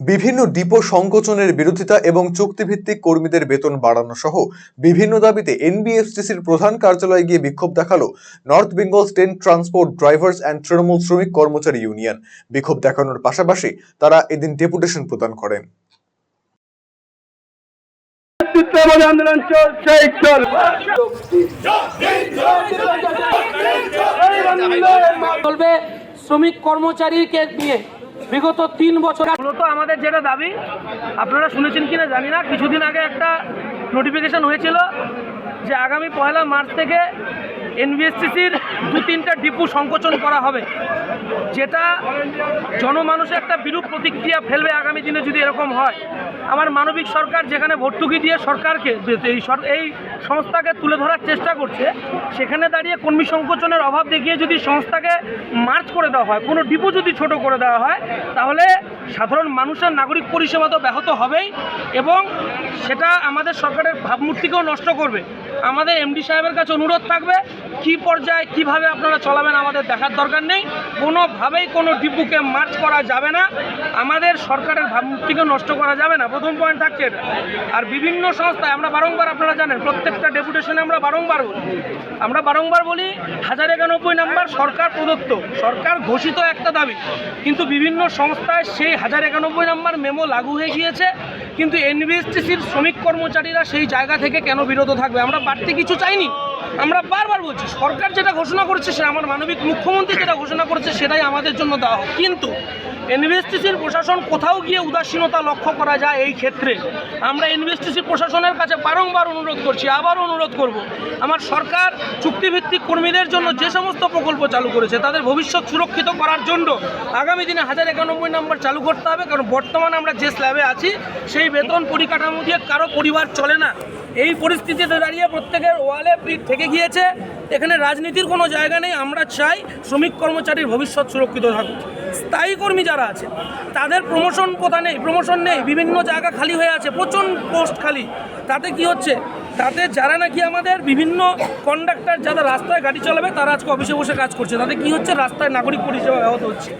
বিভিন্ন ডিপো সংকোচনের বিরোধিতা এবং চুক্তিভিত্তিক কর্মীদের বেতন বাড়ানো সহ বিভিন্ন দাবিতে এনবিএফটিসির প্রধান কার্যালয়ে গিয়ে বিক্ষোভ দেখাল north Bengal state transport drivers and Trinamool শ্রমিক কর্মচারী ইউনিয়ন। বিক্ষোভ দেখানোর পাশাপাশি তারা এদিন ডেপুটেশন প্রদান করেন। আন্দোলন চলছে চলবে। চলবে শ্রমিক কর্মচারীকে নিয়ে। বিগত তিন বছর মূলত আমাদের যেটা দাবি, আপনারা শুনেছেন কিনা জানি না, কিছুদিন আগে একটা নোটিফিকেশন হয়েছিল যে আগামী পয়লা মার্চ থেকে এনবিএসটিসির দু তিনটা ডিপু সংকোচন করা হবে, যেটা জনমানুষে একটা বিরূপ প্রতিক্রিয়া ফেলবে আগামী দিনে যদি এরকম হয়। আমার মানবিক সরকার যেখানে ভর্তুকি দিয়ে সরকারকে এই এই সংস্থাকে তুলে ধরার চেষ্টা করছে, সেখানে দাঁড়িয়ে কর্মী সংকোচনের অভাব দেখিয়ে যদি সংস্থাকে মার্চ করে দেওয়া হয়, কোনো ডিপু যদি ছোট করে দেওয়া হয়, তাহলে সাধারণ মানুষের নাগরিক পরিষেবা তো ব্যাহত হবেই এবং সেটা আমাদের সরকারের ভাবমূর্তিকেও নষ্ট করবে। আমাদের এমডি সাহেবের কাছে অনুরোধ থাকবে কি পর্যায়ে কীভাবে আপনারা চলাবেন আমাদের দেখার দরকার নেই। কোনোভাবেই কোনো ডিপুকে মার্চ করা যাবে না। আমাদের সরকারের ভাবমূর্তিকে নষ্ট করা যাবে না। প্রথম পয়েন্ট থাকছে আর বিভিন্ন সংস্থায় আমরা বারংবার আপনারা জানেন, প্রত্যেকটা ডেপুটেশনে আমরা বারংবার বলি। আমরা বারংবার বলি, হাজার একানব্বই নাম্বার সরকার প্রদত্ত। সরকার ঘোষিত একটা দাবি। কিন্তু বিভিন্ন সংস্থায় সেই হাজার একানব্বই নাম্বার মেমো লাগু হয়ে গিয়েছে। কিন্তু এনবিএসটিসির শ্রমিক কর্মচারীরা সেই জায়গা থেকে কেন বিরত থাকবে? আমরা বাড়তি কিছু চাইনি। আমরা বারবার বলছি, সরকার যেটা ঘোষণা করেছে সে আমার মানবিক মুখ্যমন্ত্রী যেটা ঘোষণা করেছে সেটাই আমাদের জন্য দেওয়া হোক। কিন্তু এনবিএসটিসির প্রশাসন কোথাও গিয়ে উদাসীনতা লক্ষ্য করা যায় এই ক্ষেত্রে। আমরা এনবিএসটিসির প্রশাসনের কাছে বারংবার অনুরোধ করছি আবারও অনুরোধ করব, আমার সরকার, চুক্তিভিত্তিক কর্মীদের জন্য যে সমস্ত প্রকল্প চালু করেছে, তাদের ভবিষ্যৎ সুরক্ষিত করার জন্য আগামী দিনে হাজার একানব্বই নম্বর চালু করতে হবে, কারণ বর্তমানে আমরা যে স্ল্যাবে আছি, সেই বেতন পরিকাঠামো দিয়ে কারও পরিবার চলে না। এই পরিস্থিতিতে দাঁড়িয়ে প্রত্যেকের ওয়ালে পিঠ থেকে গিয়েছে, এখানে রাজনীতির কোনো জায়গা নেই, আমরা চাই শ্রমিক কর্মচারীর ভবিষ্যৎ সুরক্ষিত থাকুক। স্থায়ী কর্মী যারা আছে, তাদের প্রমোশন কোথা নেই? প্রমোশন নেই। বিভিন্ন জায়গা খালি হয়ে আছে, প্রচণ্ড পোস্ট খালি। তাতে কি হচ্ছে? তাতে যারা নাকি আমাদের বিভিন্ন কন্ডাক্টর যারা রাস্তায় গাড়ি চালাবে, তারা আজকে অফিসে বসে কাজ করছে। তাতে কি হচ্ছে? রাস্তায় নাগরিক পরিষেবা ব্যাহত হচ্ছে।